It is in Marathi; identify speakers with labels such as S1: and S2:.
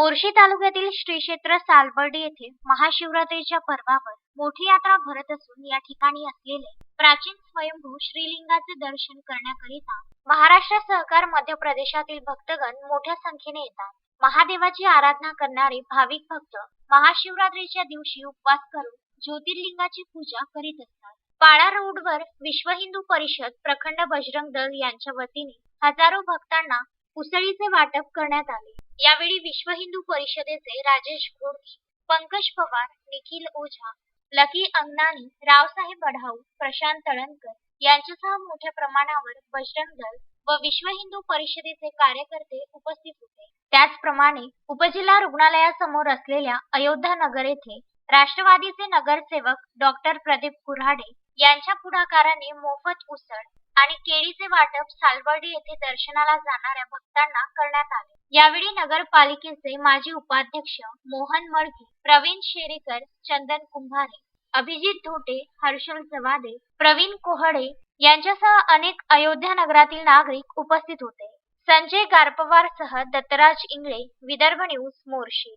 S1: मोर्शी तालुक्यातील श्री क्षेत्र सालबर्डी येथे महाशिवरात्रीच्या पर्वावर मोठी यात्रा भरत असून या ठिकाणी असलेले प्राचीन स्वयंभू श्रीलिंगाचे दर्शन करण्याकरिता महाराष्ट्र सहकार मध्य प्रदेशातील भक्तगण मोठ्या संख्येने येतात. महादेवाची आराधना करणारे भाविक भक्त महाशिवरात्रीच्या दिवशी उपवास करून ज्योतिर्लिंगाची पूजा करीत असतात. पाळा रोडवर विश्व हिंदू परिषद प्रखंड बजरंग दल यांच्या वतीने हजारो भक्तांना उसळीचे वाटप करण्यात आले. यावेळी विश्व हिंदू परिषदेचे राजेश घोडके पंकज पवार निखिल ओझा लकी अंगनानी रावसाहेब बढाऊ प्रशांत तळणकर यांच्यासह मोठ्या प्रमाणावर बजरंग दल व विश्व हिंदू परिषदेचे कार्यकर्ते उपस्थित होते. त्याचप्रमाणे उपजिल्हा रुग्णालयासमोर असलेल्या अयोध्या नगर येथे राष्ट्रवादीचे नगरसेवक डॉक्टर प्रदीप कुऱ्हाडे यांच्या पुढाकाराने मोफत उसळ आणि केळीचे वाटप सालबर्डी येथे दर्शनाला जाणाऱ्या भक्तांना करण्यात आले. यावेळी नगरपालिकेचे माजी उपाध्यक्ष मोहन मडके प्रवीण शेरेकर चंदन कुंभारे अभिजित धोटे हर्षल जवादे प्रवीण कोहडे यांच्यासह अनेक अयोध्या नगरातील नागरिक उपस्थित होते. संजय गारपवार सह दत्तराज इंगळे विदर्भ न्यूज मोर्शी.